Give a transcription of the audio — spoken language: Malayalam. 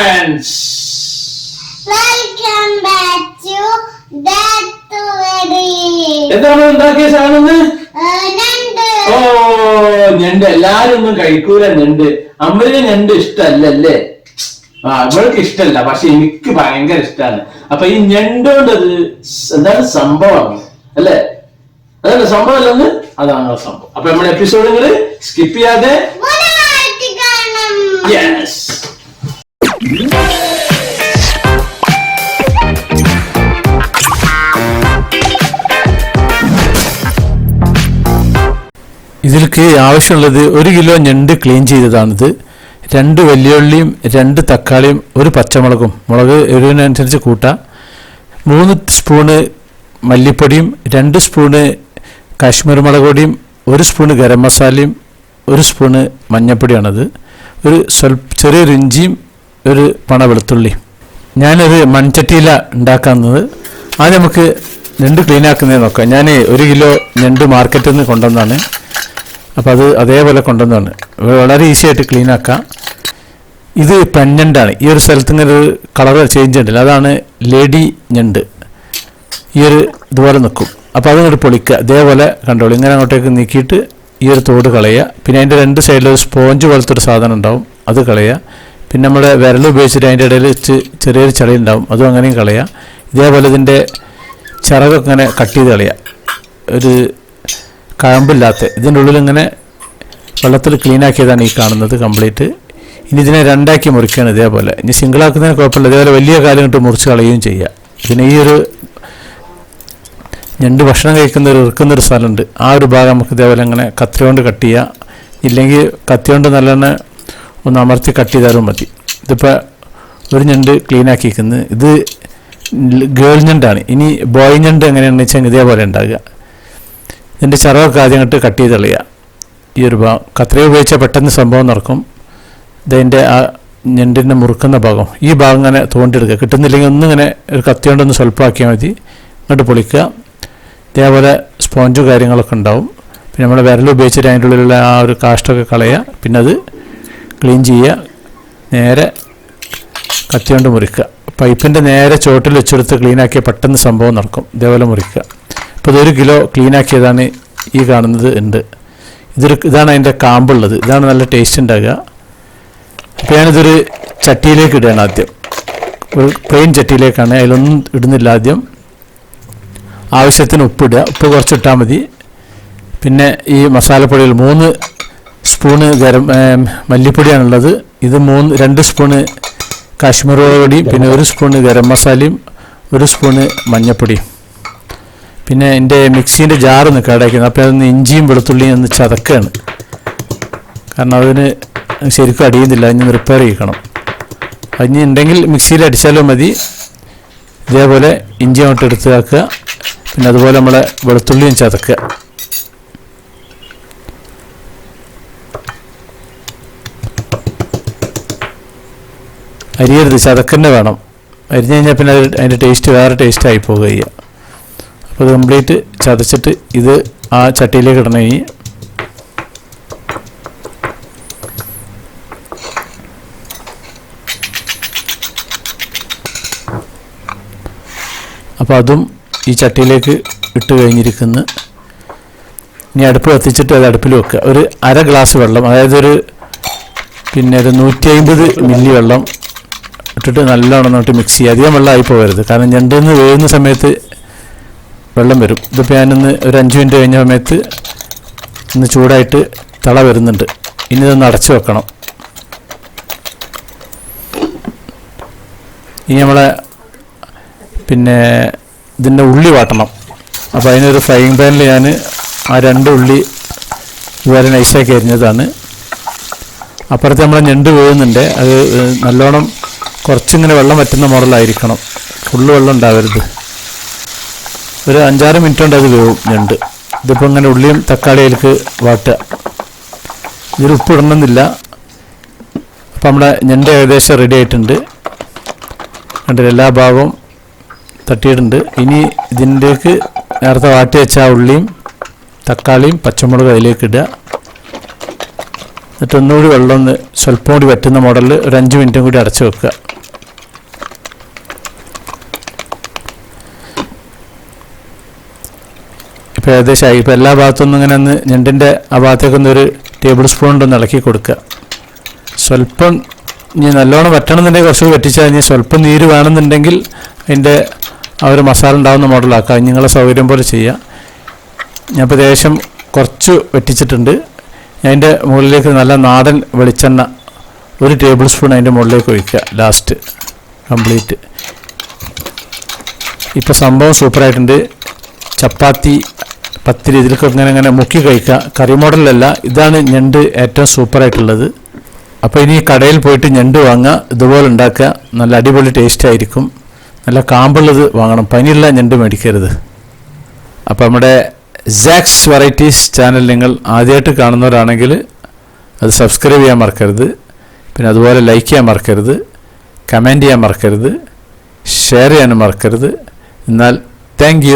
ഫ്രണ്ട്സ് വെൽക്കം ബാക്ക് ടു എന്താണ് ഉണ്ടാക്കിയ സാധനം ഓ ഞണ്ട്. എല്ലാരും ഒന്നും കഴിക്കൂല ഞണ്ട്. അമ്മയ്ക്ക് ഞണ്ട് ഇഷ്ടല്ലല്ലേ ആ അവൾക്ക് ഇഷ്ടല്ല പക്ഷെ എനിക്ക് ഭയങ്കര ഇഷ്ടമാണ്. അപ്പൊ ഈ ഞണ്ടോണ്ട് എന്താണ് സംഭവമാണ് അല്ലേ? അതല്ല സംഭവം അല്ലെന്ന് അതാണ് സംഭവം. അപ്പൊ നമ്മുടെ എപ്പിസോഡുകൾ സ്കിപ്പ് ചെയ്യാതെ യെസ് ഇതിലേക്ക് ആവശ്യമുള്ളത് ഒരു കിലോ ഞണ്ട് ക്ലീൻ ചെയ്തതാണിത്. രണ്ട് വലിയുള്ളിയും രണ്ട് തക്കാളിയും ഒരു പച്ചമുളകും. മുളക് എരിവിനനുസരിച്ച് കൂട്ടാം. മൂന്ന് സ്പൂണ് മല്ലിപ്പൊടിയും രണ്ട് സ്പൂണ് കാശ്മീർ മുളക് പൊടിയും ഒരു സ്പൂണ് ഗരം മസാലയും ഒരു സ്പൂണ് മഞ്ഞപ്പൊടിയാണത് ഒരു സ്വൽപ്പ ചെറിയൊരു ഇഞ്ചിയും ഒരു പണ വെളുത്തുള്ളി ഞാനൊരു മൺചട്ടിയില ഉണ്ടാക്കുന്നത് ആദ്യം നമുക്ക് ഞണ്ട് ക്ലീനാക്കുന്നതിന് നോക്കാം. ഞാൻ ഒരു കിലോ ഞണ്ട് മാർക്കറ്റിൽ നിന്ന് കൊണ്ടുവന്നാണ് അപ്പോൾ അത് അതേപോലെ കൊണ്ടുവന്നാണ് വളരെ ഈസി ആയിട്ട് ക്ലീൻ ആക്കാം. ഇത് പെണ്ണണ്ടാണ് ഈ ഒരു സ്ഥലത്ത് ഇങ്ങനെ ഒരു കളർ ചേഞ്ച് ഉണ്ടല്ലോ. അതാണ് ലേഡി ഞണ്ട്. ഈ ഒരു ഇതുപോലെ നിൽക്കും അപ്പോൾ അതിങ്ങോട്ട് പൊളിക്കുക. ഇതേപോലെ കണ്ടോളൂ. ഇങ്ങനെ അങ്ങോട്ടേക്ക് നീക്കിയിട്ട് ഈ ഒരു തോട് കളയുക. പിന്നെ അതിന്റെ രണ്ട് സൈഡിൽ ഒരു സ്പോഞ്ച് പോലത്തെ ഒരു സാധനം ഉണ്ടാവും. അത് കളയുക. പിന്നെ നമ്മൾ വിരൽ ഉപയോഗിച്ചിട്ട് അതിന്റെ ഇടയിൽ വെച്ച് ചെറിയൊരു ചളി ഉണ്ടാവും. അതും അങ്ങനെയും കളയുക. ഇതേപോലെ ഇതിന്റെ ചിറകൊക്കെ ഇങ്ങനെ കട്ട് ചെയ്ത് കളയുക. ഒരു കഴമ്പില്ലാത്ത ഇതിന്റെ ഉള്ളിൽ ഇങ്ങനെ വെള്ളത്തിൽ ക്ലീനാക്കിയതാണ് ഈ കാണുന്നത് കംപ്ലീറ്റ് ഇനി ഇതിനെ രണ്ടാക്കി മുറിക്കുകയാണ് ഇതേപോലെ. ഇനി സിംഗിൾ ആക്കുന്നതിന് കുഴപ്പമില്ല. ഇതേപോലെ വലിയ കാലം ഇട്ട് മുറിച്ച് കളയുകയും ചെയ്യുക പിന്നെ ഈ ഒരു ഞണ്ട് ഭക്ഷണം കഴിക്കുന്ന ഒരു ഇറുക്കുന്ന ഒരു സ്ഥലമുണ്ട്. ആ ഒരു ഭാഗം നമുക്ക് ഇതേപോലെ ഇങ്ങനെ കത്തി കൊണ്ട് കട്ട് ചെയ്യുക ഇല്ലെങ്കിൽ കത്തി കൊണ്ട് ഒന്ന് അമർത്തി കട്ട് ചെയ്താലും മതി. ഇതിപ്പോൾ ഒരു ഞണ്ട് ക്ലീൻ ആക്കിയിരിക്കുന്നത് ഇത് ഗേൾ ഞണ്ടാണ്. ഇനി ബോയ് ഞണ്ട് എങ്ങനെയാണെന്ന് വെച്ചാൽ ഇതേപോലെ ഉണ്ടാകുക. ഇതിന്റെ ആദ്യം അങ്ങോട്ട് കട്ട് ചെയ്ത് തെളിയുക ഈ ഒരു ഭാഗം. കത്രിക ഉപയോഗിച്ചാൽ പെട്ടെന്ന് സംഭവം നടക്കും. ഇതിന്റെ ആ ഞെണ്ടിന്റെ മുറുക്കുന്ന ഭാഗം. ഈ ഭാഗം ഇങ്ങനെ തോണ്ടിയെടുക്കുക. കിട്ടുന്നില്ലെങ്കിൽ ഒന്നിങ്ങനെ ഒരു കത്തി കൊണ്ടൊന്ന് സ്വല്പമാക്കിയാൽ മതി. ഇങ്ങോട്ട് പൊളിക്കുക. ഇതേപോലെ സ്പോഞ്ചും കാര്യങ്ങളൊക്കെ ഉണ്ടാവും. പിന്നെ നമ്മൾ വിരൽ ഉപയോഗിച്ചിട്ട് അതിന്റെ ഉള്ളിലുള്ള ആ ഒരു കാഷ്ടമൊക്കെ കളയുക പിന്നെ അത് ക്ലീൻ ചെയ്യുക. നേരെ കത്തി കൊണ്ട് മുറിക്കുക. പൈപ്പിന്റെ നേരെ ചോട്ടിൽ വെച്ചെടുത്ത് ക്ലീനാക്കിയാൽ പെട്ടെന്ന് സംഭവം നടക്കും. ഇതേപോലെ മുറിക്കുക. ഇപ്പോൾ ഇതൊരു കിലോ ക്ലീനാക്കിയതാണ് ഈ കാണുന്നത് ഉണ്ട്. ഇതൊരു ഇതാണ് അതിന്റെ കാമ്പുള്ളത്. ഇതാണ് നല്ല ടേസ്റ്റ് ഉണ്ടാകുക അപ്പോൾ ഞാനിതൊരു ചട്ടിയിലേക്ക് ഇടുകയാണ് ആദ്യം. ഒരു പ്ലെയിൻ ചട്ടിയിലേക്കാണ്. അതിലൊന്നും ഇടുന്നില്ല ആദ്യം. ആവശ്യത്തിന് ഉപ്പിടുക ഉപ്പ് കുറച്ചിട്ടാൽ മതി. പിന്നെ ഈ മസാലപ്പൊടികൾ മൂന്ന് സ്പൂണ് ഗരം മല്ലിപ്പൊടിയാണുള്ളത്. ഇത് മൂന്ന് രണ്ട് സ്പൂണ് കാശ്മീർ പൊടി പിന്നെ ഒരു സ്പൂണ് ഗരം മസാലയും ഒരു സ്പൂണ് മഞ്ഞൾപ്പൊടിയും പിന്നെ എന്റെ മിക്സീന്റെ ജാറ് കേടാക്കുന്നത് അപ്പോൾ അതൊന്ന് ഇഞ്ചിയും വെളുത്തുള്ളിയും ഒന്ന് ചതക്കുകയാണ് കാരണം അതിന് ശരിക്കും അടിയുന്നില്ല. അതിന് റിപ്പയർ ചെയ്യണം അതിന് ഉണ്ടെങ്കിൽ മിക്സിയിൽ അടിച്ചാലും മതി. ഇതേപോലെ ഇഞ്ചി അങ്ങോട്ട് എടുത്ത് വെക്കുക പിന്നെ അതുപോലെ നമ്മളെ വെളുത്തുള്ളിയും ചതക്കുക. അരിയരുത്. ചതക്കന്നെ വേണം. അരിഞ്ഞു കഴിഞ്ഞാൽ പിന്നെ അത് അതിന്റെ ടേസ്റ്റ് വേറെ ടേസ്റ്റ് ആയി പോകുക ചെയ്യുക അപ്പോൾ ഇത് കംപ്ലീറ്റ് ചതച്ചിട്ട് ഇത് ആ ചട്ടിയിലേക്ക് ഇടണം ഇനി. അപ്പോൾ അതും ഈ ചട്ടിയിലേക്ക് ഇട്ട് കഴിഞ്ഞിരിക്കുന്ന. ഇനി അടുപ്പ് കത്തിച്ചിട്ട് അത് അടുപ്പിൽ വെക്കുക. ഒരു അര ഗ്ലാസ് വെള്ളം അതായത് ഒരു പിന്നെ ഒരു നൂറ്റി അമ്പത് മില്ലി വെള്ളം ഇട്ടിട്ട് നല്ലോണം നോട്ട് മിക്സ് ചെയ്യുക. അധികം വെള്ളം പോകരുത്. കാരണം ഞണ്ടെന്ന് വേവുന്ന സമയത്ത് വെള്ളം വരും. ഇതിപ്പോൾ ഞാനിന്ന് ഒരു അഞ്ച് മിനിറ്റ് കഴിഞ്ഞ സമയത്ത് ഇന്ന് ചൂടായിട്ട് തള വരുന്നുണ്ട്. ഇനി ഇതൊന്ന് അടച്ചു വെക്കണം. ഇനി നമ്മളെ പിന്നെ ഇതിന്റെ ഉള്ളി വാട്ടണം. അപ്പോൾ അതിനൊരു ഫ്രൈയിങ് പാനിൽ ഞാൻ ആ രണ്ട് ഉള്ളി ഇതുപോലെ നൈസാക്കി അരിഞ്ഞതാണ്. അപ്പുറത്ത് നമ്മളെ ഞണ്ട് വീഴുന്നുണ്ട് അത് നല്ലോണം കുറച്ചിങ്ങനെ വെള്ളം വറ്റുന്ന മോഡലായിരിക്കണം ഫുള്ള് വെള്ളം ഉണ്ടാവരുത്. ഒരു അഞ്ചാറ് മിനിറ്റ് കൊണ്ട് അത് വേവും ഞണ്ട്. ഇതിപ്പോൾ ഇങ്ങനെ ഉള്ളിയും തക്കാളിയിലേക്ക് വാട്ടുക. ഇതിൽ ഉപ്പ് ഇടണമെന്നില്ല. അപ്പം നമ്മുടെ ഞണ്ട് ഏകദേശം റെഡി ആയിട്ടുണ്ട്. കണ്ടില്ല എല്ലാ ഭാഗവും തട്ടിയിട്ടുണ്ട്. ഇനി ഇതിന്റെക്ക് നേരത്തെ വാട്ടി വെച്ച ഉള്ളിയും തക്കാളിയും പച്ചമുളകും അതിലേക്ക് ഇടുക. എന്നിട്ട് ഒന്നുകൂടി വെള്ളം ഒന്ന് സ്വല്പം കൂടി വറ്റുന്ന മോഡലിൽ ഒരു അഞ്ച് മിനിറ്റും കൂടി അടച്ചു വെക്കുക. ഏകദേശമായി. ഇപ്പോൾ എല്ലാ ഭാഗത്തുനിന്നും ഇങ്ങനെ ഒന്ന് ഞണ്ടിന്റെ ആ ഭാഗത്തേക്കൊന്ന് ഒരു ടേബിൾ സ്പൂൺ കൊണ്ടൊന്ന് ഇളക്കി കൊടുക്കുക. സ്വല്പം ഇനി നല്ലോണം വറ്റണമെന്നുണ്ടെങ്കിൽ കുറച്ച് വറ്റിച്ചാൽ ഇനി സ്വല്പം നീര് വേണമെന്നുണ്ടെങ്കിൽ അതിന്റെ ആ ഒരു മസാല ഉണ്ടാകുന്ന മോഡലാക്കാം നിങ്ങളെ സൗകര്യം പോലെ ചെയ്യുക ഞാൻ ഇപ്പോൾ ഏകദേശം കുറച്ച് വെട്ടിച്ചിട്ടുണ്ട് അതിന്റെ മുകളിലേക്ക് നല്ല നാടൻ വെളിച്ചെണ്ണ ഒരു ടേബിൾ സ്പൂൺ അതിന്റെ മുകളിലേക്ക് ഒഴിക്കുക. Last complete. ഇപ്പോൾ സംഭവം സൂപ്പറായിട്ടുണ്ട്. ചപ്പാത്തി പത്തിരി ഇതിലൊക്കെ ഇങ്ങനെ അങ്ങനെ മുക്കി കഴിക്കുക. കറി മോഡലല്ല. ഇതാണ് ഞണ്ട് ഏറ്റവും സൂപ്പറായിട്ടുള്ളത് അപ്പോൾ ഇനി കടയിൽ പോയിട്ട് ഞണ്ട് വാങ്ങുക. ഇതുപോലെ ഉണ്ടാക്കുക. നല്ല അടിപൊളി ടേസ്റ്റ് ആയിരിക്കും. നല്ല കാമ്പുള്ളത് വാങ്ങണം. പനിയുള്ള ഞണ്ട് മേടിക്കരുത്. അപ്പോൾ നമ്മുടെ സാക്സ് വെറൈറ്റീസ് ചാനൽ നിങ്ങൾ ആദ്യമായിട്ട് കാണുന്നവരാണെങ്കിൽ അത് സബ്സ്ക്രൈബ് ചെയ്യാൻ മറക്കരുത്. പിന്നെ അതുപോലെ ലൈക്ക് ചെയ്യാൻ മറക്കരുത്. കമന്റ് ചെയ്യാൻ മറക്കരുത്. ഷെയർ ചെയ്യാനും മറക്കരുത്. എന്നാൽ താങ്ക്